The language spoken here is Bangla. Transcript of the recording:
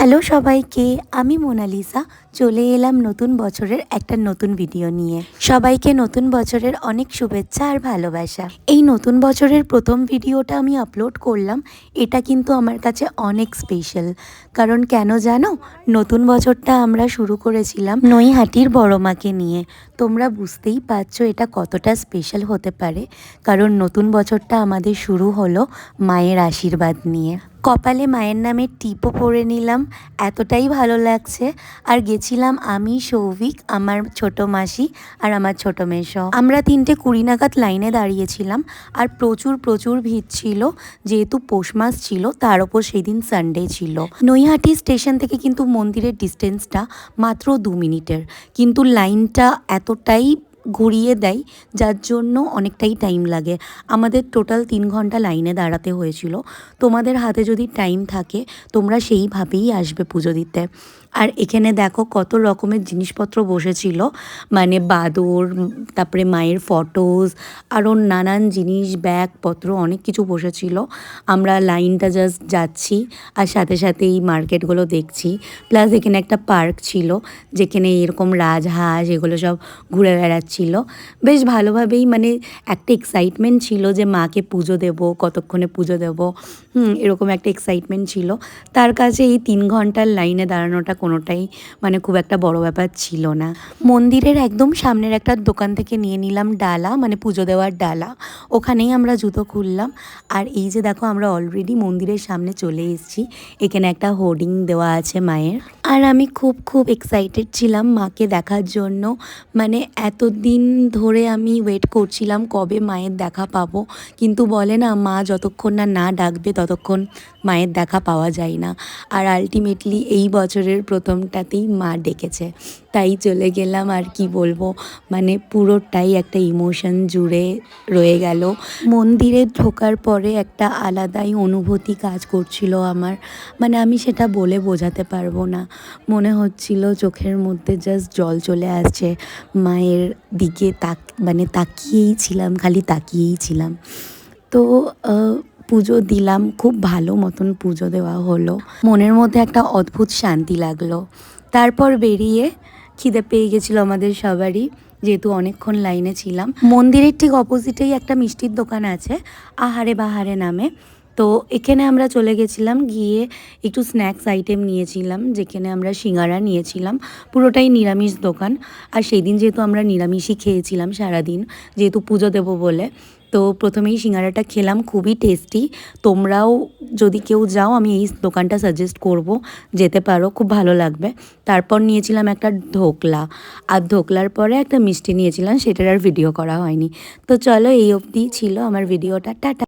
হ্যালো সবাইকে, আমি মোনালিসা। চলে এলাম নতুন বছরের একটা নতুন ভিডিও নিয়ে। সবাইকে নতুন বছরের অনেক শুভেচ্ছা আর ভালোবাসা। এই নতুন বছরের প্রথম ভিডিওটা আমি আপলোড করলাম, এটা কিন্তু আমার কাছে অনেক স্পেশাল কারণ কেন জানো, নতুন বছরটা আমরা শুরু করেছিলাম নৈহাটির বড় মাকে নিয়ে। তোমরা বুঝতেই পারছ এটা কতটা স্পেশাল হতে পারে। কারণ নতুন বছরটা আমাদের শুরু হলো মায়ের আশীর্বাদ নিয়ে। কপালে মায়ের নামে টিপও পরে নিলাম, এতটাই ভালো লাগছে। আর গেছিলাম আমি, সৌভিক, আমার ছোট মাসি আর আমার ছোট মেশো আমরা তিনটে কুড়ি নাগাদ লাইনে দাঁড়িয়েছিলাম আর প্রচুর প্রচুর ভিড় ছিল। যেহেতু পৌষ মাস ছিল, তার ওপর সেই দিন সানডে ছিল। নৈহাটি স্টেশন থেকে কিন্তু মন্দিরের ডিস্টেন্সটা মাত্র দু মিনিটের। কিন্তু লাইনটা এতটাই ঘুরিয়ে দেয়, যার জন্য অনেকটাই টাইম লাগে। আমাদের টোটাল তিন ঘণ্টা লাইনে দাঁড়াতে হয়েছিল। তোমাদের হাতে যদি টাইম থাকে, তোমরা সেইভাবেই আসবে পুজো দিতে। আর এখানে দেখো কত রকমের জিনিসপত্র বসেছিল। মানে বাদর তারপরে মায়ের ফটোস আরও নানান জিনিস, ব্যাগপত্র, অনেক কিছু বসেছিল। আমরা লাইনটা জাস্ট যাচ্ছি, আর সাথে সাথে এই মার্কেটগুলো দেখছি। প্লাস এখানে একটা পার্ক ছিল, যেখানে এরকম রাজহাঁস, এগুলো সব ঘুরে বেড়াচ্ছিল বেশ ভালোভাবেই মানে একটা এক্সাইটমেন্ট ছিল যে মাকে পুজো দেব, কতক্ষণে পুজো দেব, হুম, এরকম একটা এক্সাইটমেন্ট ছিল। তার কাছে এই তিন ঘণ্টার লাইনে দাঁড়ানোটা কোনোটাই মানে খুব একটা বড় ব্যাপার ছিল না। মন্দিরের একদম সামনের একটা দোকান থেকে নিয়ে নিলাম ডালা মানে পুজো দেওয়ার ডালা। ওখানেই আমরা জুতো খুললাম। আর এই যে দেখো, আমরা অলরেডি মন্দিরের সামনে চলে এসেছি। এখানে একটা হোর্ডিং দেওয়া আছে মায়ের। আর আমি খুব খুব এক্সাইটেড ছিলাম মাকে দেখার জন্য। মানে এতদিন ধরে আমি ওয়েট করছিলাম কবে মায়ের দেখা পাবো। কিন্তু বলে না, মা যতক্ষণ না না ডাকবে ততক্ষণ মায়ের দেখা পাওয়া যায় না। আর আলটিমেটলি এই বছরের প্রথমটাতেই মা ডেকেছে। তাই চলে গেলাম, আর কি বলব? মানে পুরোটাই একটা ইমোশন জুড়ে রয়ে গেল। মন্দিরে ঢোকার পরে একটা আলাদাই অনুভূতি কাজ করছিল আমার। মানে আমি সেটা বলে বোঝাতে পারব না। মনে হচ্ছিল চোখের মধ্যে জাস্ট জল চলে আসছে। মায়ের দিকে তাক মানে তাকিয়েই ছিলাম, খালি তাকিয়েই ছিলাম। তো পুজো দিলাম, খুব ভালো মতন পুজো দেওয়া হলো। মনের মধ্যে একটা অদ্ভুত শান্তি লাগল। তারপর বেরিয়ে খিদে পেয়ে গেছিল আমাদের সবারই, যেহেতু অনেকক্ষণ লাইনে ছিলাম। মন্দিরের ঠিক অপোজিটেই একটা মিষ্টির দোকান আছে, আহারে বাহারে নামে। তো এখানে আমরা চলে গেছিলাম গিয়ে একটু স্ন্যাক্স আইটেম নিয়েছিলাম, যেখানে আমরা সিঙ্গারা নিয়েছিলাম। পুরোটাই নিরামিষ দোকান। আর সেই দিন যেহেতু আমরা নিরামিষই খেয়েছিলাম সারাদিন, যেহেতু পুজো দেবো বলে, তো প্রথমেই সিঙ্গারাটা খেলাম, খুবই টেস্টি তোমরাও যদি কেউ যাও, আমি এই দোকানটা সাজেস্ট করব, যেতে পারো, খুব ভালো লাগবে। তারপর নিয়েছিলাম একটা ঢোকলা। আর ঢোকলার পরে একটা মিষ্টি নিয়েছিলাম, সেটার আর ভিডিও করা হয়নি। তো চলো এই অবধি ছিল আমার ভিডিওটা টাটা।